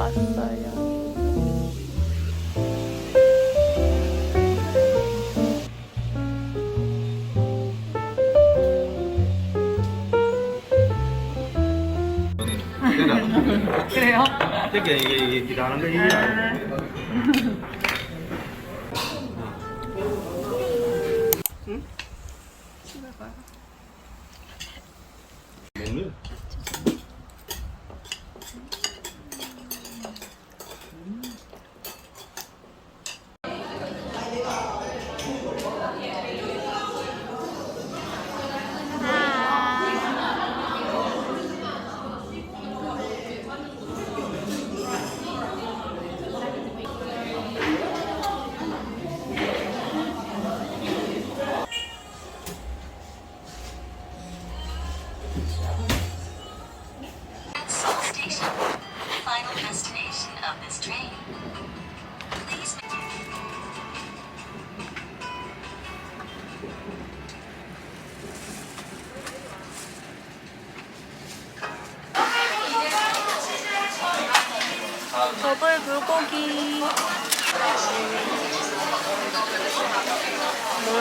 왔어요. 그래요? 이게 이게 이게 기다는 거 이게 먹는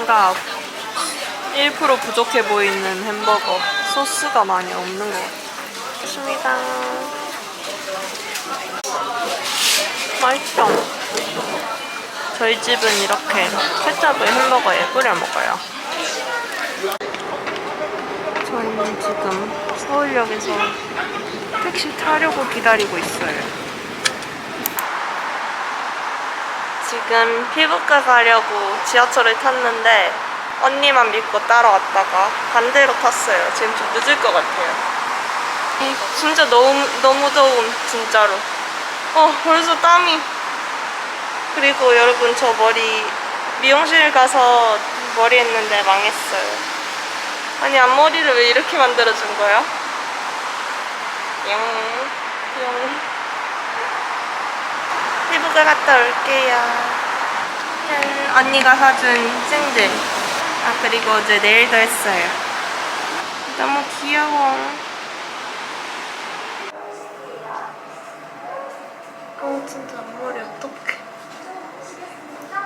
뭔가 1% 부족해 보이는 햄버거. 소스가 많이 없는 것 같아요. 좋습니다. 맛있죠? 저희 집은 이렇게 케첩을 햄버거에 뿌려 먹어요. 저희는 지금 서울역에서 택시 타려고 기다리고 있어요. 지금 피부과 가려고 지하철을 탔는데 언니만 믿고 따라왔다가 반대로 탔어요. 지금 좀 늦을 것 같아요. 이 진짜 너무 너무 더운 진짜로. 어 벌써 땀이. 그리고 여러분 저 머리 미용실 가서 머리 했는데 망했어요. 아니 앞머리를 왜 이렇게 만들어준 거야? 영, 영. 피부과 갔다 올게요. 짠, 언니가 사준 샌들. 아, 그리고 어제 네일도 했어요. 너무 귀여워. 어, 진짜 앞머리 어떡해.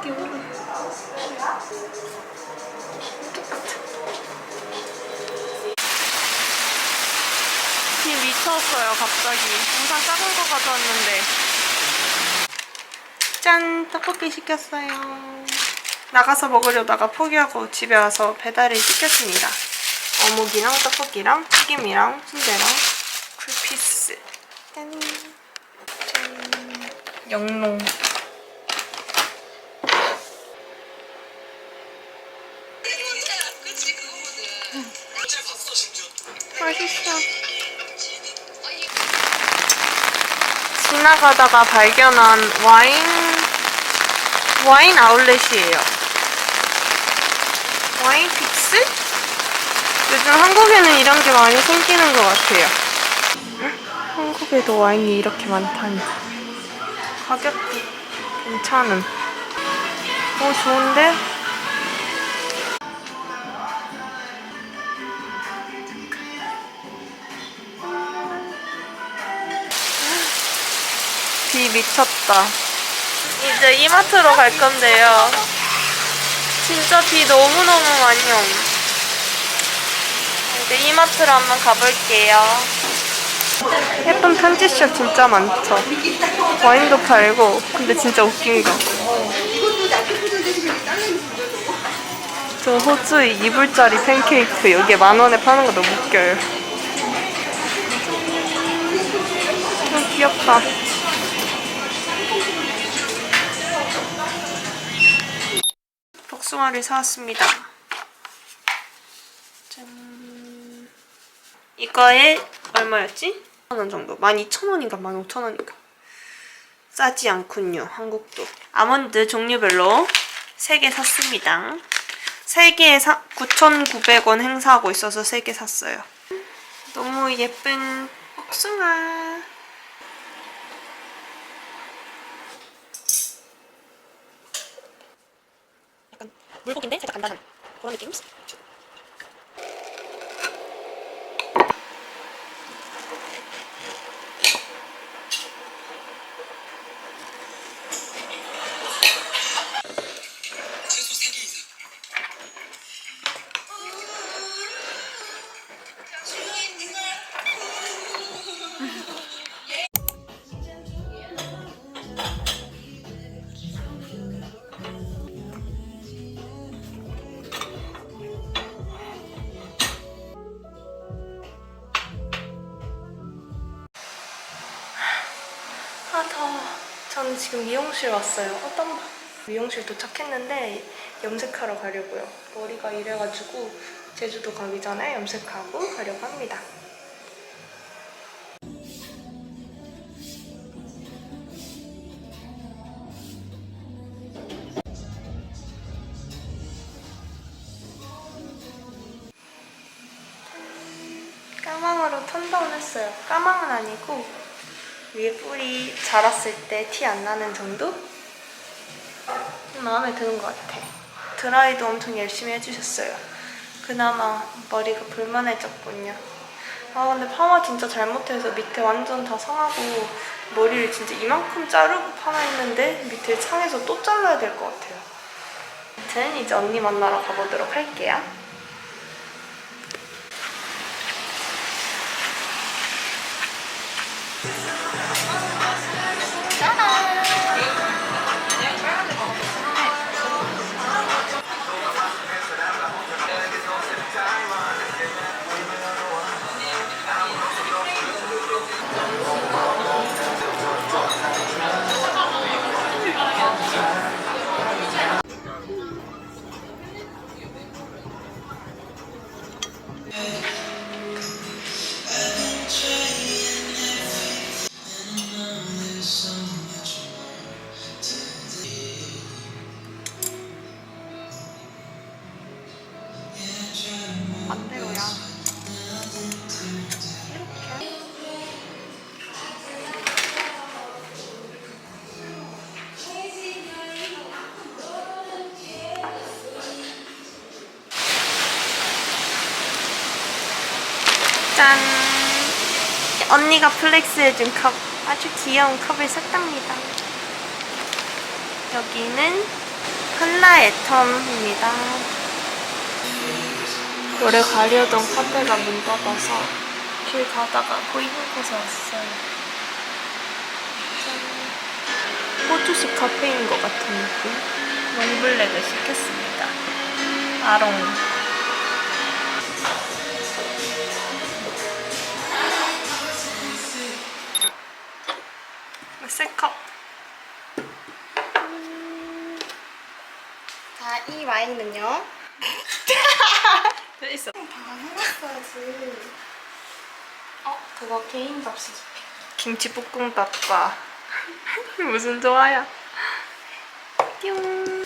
귀여워. 비 미쳤어요, 갑자기. 우산 작은 거 가져왔는데. 짠! 떡볶이 시켰어요. 나가서 먹으려다가 포기하고 집에 와서 배달을 시켰습니다. 어묵이랑 떡볶이랑 튀김이랑 순대랑 쿨피스. 짠! 짠! 영롱. 맛있어. 지나가다가 발견한 와인 와인 아울렛이에요. 와인 픽스? 요즘 한국에는 이런 게 많이 생기는 것 같아요. 한국에도 와인이 이렇게 많다니. 가격도 괜찮은. 오 좋은데? 비 미쳤다. 이제 이마트로 갈 건데요. 진짜 비 너무너무 많이 옴. 이제 이마트로 한번 가볼게요. 예쁜 편지샵 진짜 많죠. 와인도 팔고, 근데 진짜 웃긴 거. 저 호주 이불짜리 팬케이크 여기에 만 원에 파는 거 너무 웃겨요. 좀 귀엽다. 복숭아를 사왔습니다. 짠. 이거에 얼마였지? 1,000원 정도. 12,000원인가 15,000원인가. 싸지 않군요. 한국도. 아몬드 종류별로 3개 샀습니다. 3개에 9,900원 행사하고 있어서 3개 샀어요. 너무 예쁜 복숭아. 물고기인데 살짝 간단한 그런 느낌? 저는 지금 미용실 왔어요. 어떤 미용실 도착했는데 염색하러 가려고요. 머리가 이래가지고 제주도 가기 전에 염색하고 가려고 합니다. 까망으로 턴다운 했어요. 까망은 아니고 위에 뿔이 자랐을 때 티 안 나는 정도? 마음에 드는 것 같아. 드라이도 엄청 열심히 해주셨어요. 그나마 머리가 볼만해졌군요. 아 근데 파마 진짜 잘못해서 밑에 완전 다 상하고 머리를 진짜 이만큼 자르고 파마했는데 밑에 상해서 또 잘라야 될 것 같아요. 아무튼 이제 언니 만나러 가보도록 할게요. 반 짠! 언니가 플렉스해준 컵. 아주 귀여운 컵을 샀답니다. 여기는 한라 애텀입니다. 오래 가려던 카페가 문 닫아서 길 가다가 보이는 곳에 왔어요. 짠. 호주식 카페인 것 같은 느낌. 롱블랙을 시켰습니다. 아롱. 셀컵. 자, 이 와인은요. 돼 있어. 해놨어야지. 어, 그거 개인 접시 줄게. 김치볶음밥과 무슨 조화야? 뿅.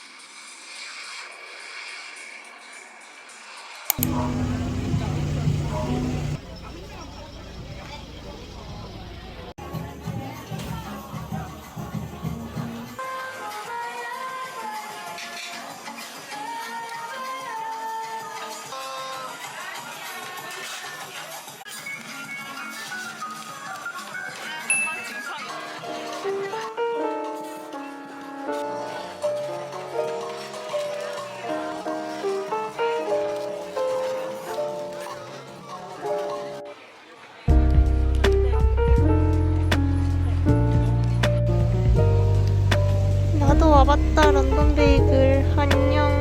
와봤다 런던 베이글 안녕